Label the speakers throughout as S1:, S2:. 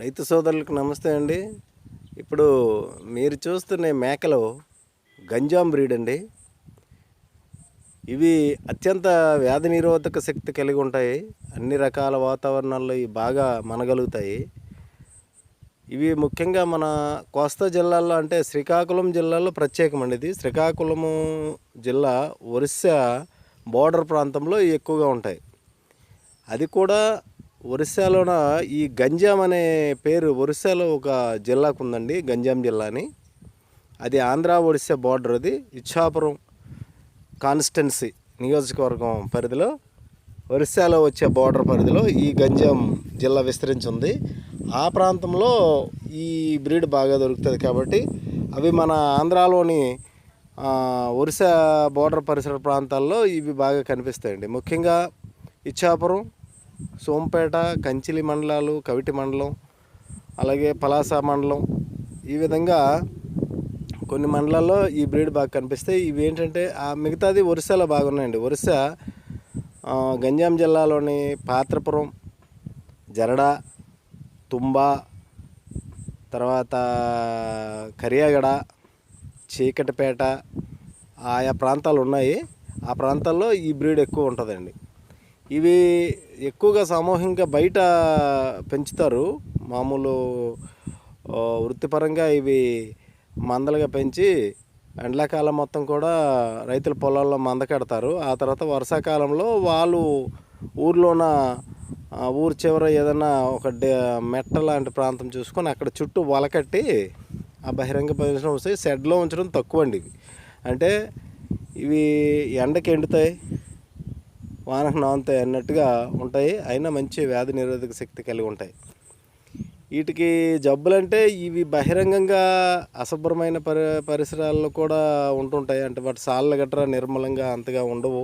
S1: రైతు సోదరులకు నమస్తే అండి. ఇప్పుడు మీరు చూస్తున్న మేకలు గంజాం బ్రీడ్ అండి. ఇవి అత్యంత వ్యాధి నిరోధక శక్తి కలిగి ఉంటాయి. అన్ని రకాల వాతావరణాల్లో ఇవి బాగా మనగలుగుతాయి. ఇవి ముఖ్యంగా మన కోస్తా జిల్లాల్లో అంటే శ్రీకాకుళం జిల్లాలో ప్రత్యేకమండి ఇది. శ్రీకాకుళము జిల్లా ఒరిస్సా బోర్డర్ ప్రాంతంలో ఎక్కువగా ఉంటాయి. అది కూడా ఒరిస్సాలోన? ఈ గంజాం అనే పేరు ఒరిస్సాలో ఒక జిల్లాకు ఉందండి గంజాం జిల్లా అని అది ఆంధ్ర ఒడిస్సా బార్డర్ అది. ఇచ్చాపురం కాన్స్టెన్సీ నియోజకవర్గం పరిధిలో ఒరిస్సాలో వచ్చే బార్డర్ పరిధిలో ఈ గంజాం జిల్లా విస్తరించి ఉంది ఆ ప్రాంతంలో ఈ బ్రీడ్ బాగా దొరుకుతుంది కాబట్టి అవి మన ఆంధ్రాలోని ఒరిస్సా బార్డర్ పరిసర ప్రాంతాల్లో ఇవి బాగా కనిపిస్తాయండి. ముఖ్యంగా ఇచ్చాపురం సోంపేట కంచిలి మండలాలు కవిటి మండలం అలాగే పలాస మండలం. ఈ విధంగా కొన్ని మండలాల్లో ఈ బ్రీడ్ బాగా కనిపిస్తాయి. ఇవి ఏంటంటే ఆ మిగతాది ఒరిస్సాలో బాగున్నాయండి. ఒరిస్సా గంజాం జిల్లాలోని పాత్రపురం జరడ తుంబా తర్వాత కరియాగడ చీకటిపేట ఆయా ప్రాంతాలు ఉన్నాయి ఆ ప్రాంతాల్లో ఈ బ్రీడ్ ఎక్కువ ఉంటుందండి. ఇవి ఎక్కువగా సామూహికంగా బయట పెంచుతారు. మామూలు వృత్తిపరంగా ఇవి మందలుగా పెంచి ఎండాకాలం మొత్తం కూడా రైతుల పొలాల్లో మంద కడతారు. ఆ తర్వాత వర్షాకాలంలో వాళ్ళు ఊర్లోన ఊరు చివర ఏదైనా ఒక డే- మెట్ట లాంటి ప్రాంతం చూసుకొని అక్కడ చుట్టూ వలకట్టి ఆ బహిరంగ ప్రదేశం వస్తే షెడ్లో ఉంచడం తక్కువ అండి ఇవి. అంటే ఇవి ఎండకి ఎండుతాయి. వానకు నానుతాయి అన్నట్టుగా ఉంటాయి. అయినా మంచి వ్యాధి నిరోధక శక్తి కలిగి ఉంటాయి. వీటికి జబ్బులంటే ఇవి బహిరంగంగా అశుభ్రమైన పరి పరిసరాల్లో కూడా ఉంటుంటాయి. అంటే వాటి సాళ్ళ గట్రా నిర్మలంగా అంతగా ఉండవు.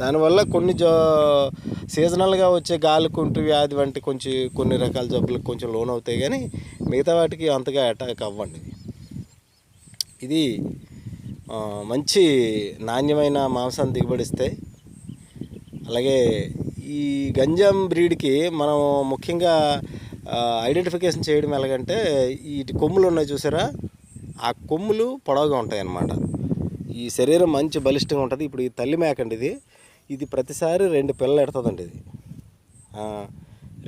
S1: దానివల్ల కొన్ని జో సీజనల్గా వచ్చే గాలి కుంటు వ్యాధి వంటి కొంచెం కొన్ని రకాల జబ్బులకు కొంచెం లోన్ అవుతాయి కానీ మిగతా వాటికి అంతగా అటాక్ అవ్వండి. ఇది మంచి నాణ్యమైన మాంసాన్ని దిగుబడిస్తాయి అలాగే ఈ గంజాం బ్రీడ్కి మనం ముఖ్యంగా ఐడెంటిఫికేషన్ చేయడం ఎలాగంటే ఈ కొమ్ములు ఉన్నాయి చూసారా? ఆ కొమ్ములు పొడవుగా ఉంటాయి అన్నమాట ఈ శరీరం మంచి బలిష్టంగా ఉంటుంది. ఇప్పుడు ఈ తల్లి మేక అండి ఇది. ఇది ప్రతిసారి రెండు పిల్లలు ఎడుతుందండి ఇది.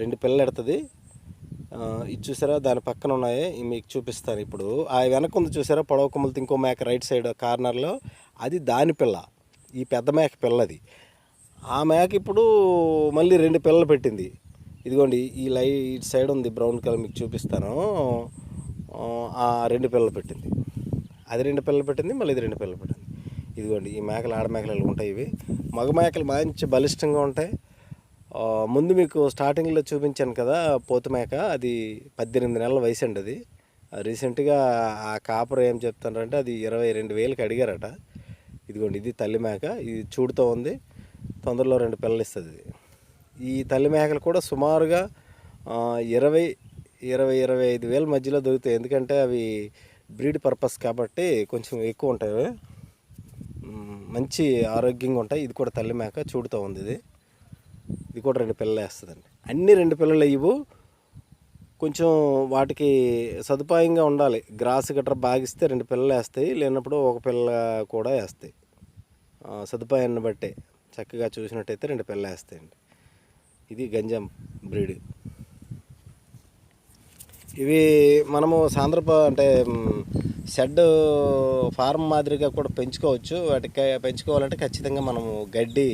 S1: రెండు పిల్లలు ఎడుతుంది. ఇది చూసారా? దాని పక్కన ఉన్నాయి. మీకు చూపిస్తాను ఇప్పుడు. ఆ వెనక ఉంది చూసారా? పొడవ కొమ్ములతో ఇంకో మేక రైట్ సైడ్ కార్నర్లో. అది దాని పిల్ల. ఈ పెద్ద మేక పిల్లది. ఆ మేక ఇప్పుడు మళ్ళీ రెండు పిల్లలు పెట్టింది. ఇదిగోండి ఈ లై సైడ్ ఉంది బ్రౌన్ కలర్ మీకు చూపిస్తాను. ఆ, రెండు పిల్లలు పెట్టింది. అది రెండు పిల్లలు పెట్టింది మళ్ళీ ఇది రెండు పిల్లలు పెట్టింది. ఇదిగోండి ఈ మేకలు ఆడ మేకలు ఉంటాయి ఇవి. మగ మేకలు మంచి బలిష్టంగా ఉంటాయి. ముందు మీకు స్టార్టింగ్లో చూపించాను కదా పోతు మేక. అది పద్దెనిమిది నెలల వయసు అండి అది. రీసెంట్గా ఆ కాపర్ ఏం చెప్తారంటే అది ఇరవై రెండు వేలకి అడిగారట. ఇదిగోండి ఇది తల్లి మేక ఇది చూడుతూ ఉంది. తొందరలో రెండు పిల్లలు ఇస్తుంది ఇది ఈ తల్లి మేకలు కూడా సుమారుగా ఇరవై ఇరవై ఇరవై ఐదు వేల మధ్యలో దొరుకుతాయి. ఎందుకంటే అవి బ్రీడ్ పర్పస్ కాబట్టి కొంచెం ఎక్కువ ఉంటాయి. మంచి ఆరోగ్యంగా ఉంటాయి. ఇది కూడా తల్లి మేక చూడుతూ ఉంది ఇది. ఇది కూడా రెండు పిల్లలు వేస్తుందండి. అన్ని రెండు పిల్లలు ఇవ్వు. కొంచెం వాటికి సదుపాయంగా ఉండాలి. గ్రాస్ గట్రా బాగిస్తే రెండు పిల్లలు వేస్తాయి. లేనప్పుడు ఒక పిల్ల కూడా వేస్తాయి. సదుపాయాన్ని బట్టే. చక్కగా చూసినట్టయితే రెండు పిల్లలేస్తాయండి ఇది గంజాం బ్రీడ్. ఇవి మనము సాంద్రప అంటే షెడ్ ఫార్మ్ మాదిరిగా కూడా పెంచుకోవచ్చు. వాటికి పెంచుకోవాలంటే ఖచ్చితంగా మనము గడ్డి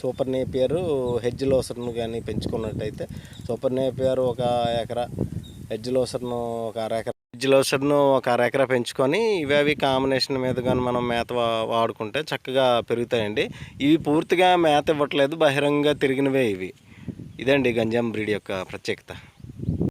S1: సూపర్ నేపియర్ హెడ్జ్ లోసర్ను కానీ పెంచుకున్నట్టయితే సూపర్ నేపియర్ ఒక ఎకరా హెడ్జ్ లోసర్ను ఒక అర ఎకరా జిలోసర్ను ఒక అరెకరా పెంచుకొని ఇవి అవి కాంబినేషన్ మీద కానీ మనం మేత వాడుకుంటే చక్కగా పెరుగుతాయండి. ఇవి పూర్తిగా మేత ఇవ్వట్లేదు బహిరంగంగా తిరిగినవే ఇవి. ఇదండి గంజాం బ్రీడ్ యొక్క ప్రత్యేకత.